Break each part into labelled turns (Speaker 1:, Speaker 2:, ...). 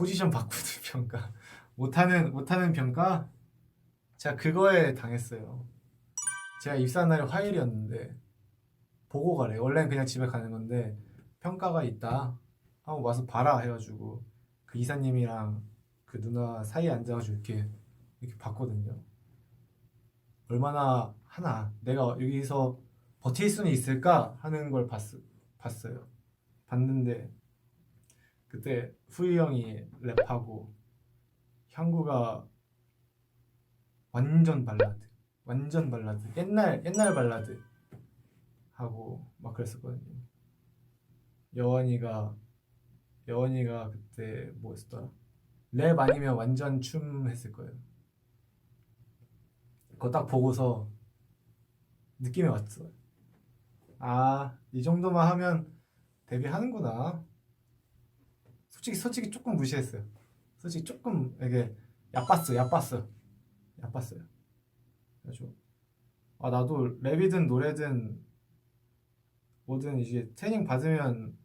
Speaker 1: 포지션 바꾸는 평가 못하는 못하는 평가 제가 그거에 당했어요. 제가 입사한 날이 화요일이었는데 보고 가래. 원래는 그냥 집에 가는 건데 평가가 있다. 한번 와서 봐라 해가지고 그 이사님이랑 그 누나 사이에 앉아가지고 이렇게 이렇게 봤거든요. 얼마나 하나 내가 여기서 버틸 수는 있을까 하는 걸 봤, 봤어요. 봤는데 그때 후이 형이 랩하고 향구가 완전 발라드, 완전 발라드, 옛날 옛날 발라드 하고 막 그랬었거든요. 여원이가 여원이가 그때 뭐였더라? 랩 아니면 완전 춤 했을 거예요. 그거 딱 보고서 느낌이 왔어요. 아, 이 정도만 하면 데뷔하는구나. 솔직히 솔직히 조금 무시했어요. 솔직히 조금 이게 얕봤어, 얕봤어, 얕봤어요. 그래가지고 아 나도 랩이든 노래든 뭐든 이제 트레이닝 받으면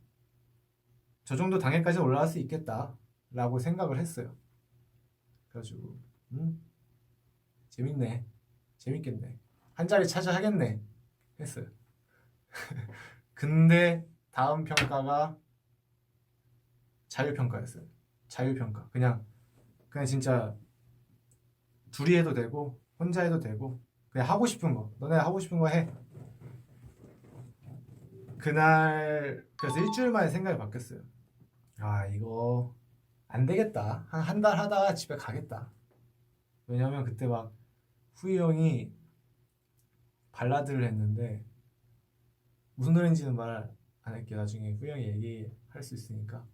Speaker 1: 저 정도 단계까지 올라갈 수 있겠다라고 생각을 했어요. 그래가지고 음 재밌네, 재밌겠네, 한 자리 차지 하겠네 했어요. 근데 다음 평가가 자유평가였어요. 자유평가. 그냥 그냥 진짜 둘이 해도 되고 혼자 해도 되고 그냥 하고 싶은 거 너네 하고 싶은 거 해. 그날 그래서 일주일 만에 생각이 바뀌었어요. 아 이거 안 되겠다. 한 한 달 하다가 집에 가겠다. 왜냐면 그때 막 후이 형이 발라드를 했는데 무슨 노래인지는 말 안 할게요. 나중에 후이 형이 얘기할 수 있으니까.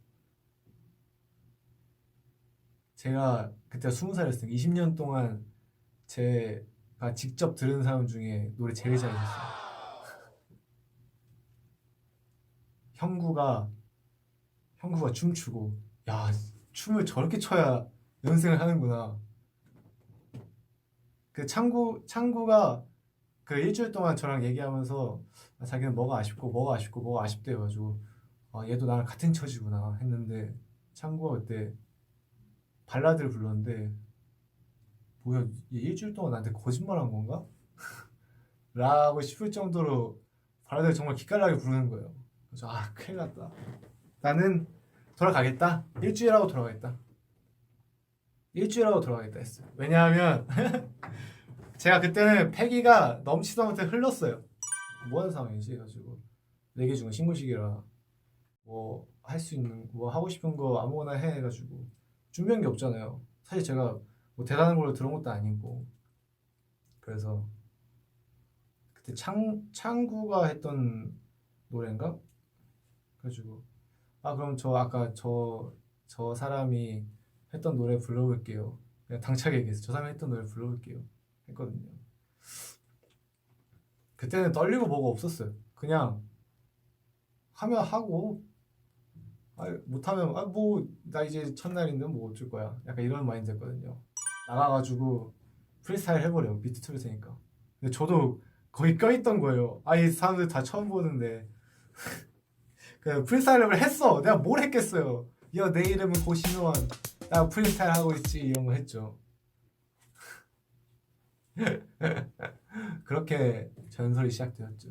Speaker 1: 제가 그때 스무 살이었으니까 20년 동안 제가 직접 들은 사람 중에 노래 제일 잘했어요. 형구가 형구가 춤추고 야 춤을 저렇게 춰야 연습을 하는구나. 그 창구 창구가 그 일주일 동안 저랑 얘기하면서 아, 자기는 뭐가 아쉽고 뭐가 아쉽고 뭐가 아쉽대 가지고 아 얘도 나랑 같은 처지구나 했는데 창구가 그때 발라드를 불렀는데 뭐야 얘 일주일 동안 나한테 거짓말한 건가? 라고 싶을 정도로 발라드를 정말 기깔나게 부르는 거예요. 그래서 아 큰일 났다. 나는 돌아가겠다. 일주일하고 돌아가겠다. 일주일하고 돌아가겠다 했어요. 왜냐하면 제가 그때는 패기가 넘치다 못해 흘렀어요. 뭐 하는 상황이지? 해가지고 네개 중에 신고식이라 뭐 할 수 있는 뭐 하고 싶은 거 아무거나 해 해가지고 준비한 게 없잖아요. 사실 제가 뭐 대단한 걸 들은 것도 아니고 그래서 그때 창 창구가 했던 노래인가? 그래가지고 아 그럼 저 아까 저 저 사람이 했던 노래 불러볼게요. 그냥 당차게 얘기해서 저 사람이 했던 노래 불러볼게요. 했거든요. 그때는 떨리고 뭐가 없었어요. 그냥 하면 하고 아, 못하면 아 뭐 나 이제 첫날인데 뭐 어쩔 거야. 약간 이런 마인드였거든요. 나가가지고 프리스타일 해버려 비트 틀을 테니까. 근데 저도 거의 껴있던 거예요. 아이 사람들 다 처음 보는데 그 프리스타일을 했어. 내가 뭘 했겠어요. 야 내 이름은 고신원. 나 프리스타일 하고 있지 이런 거 했죠. 그렇게 전설이 시작되었죠.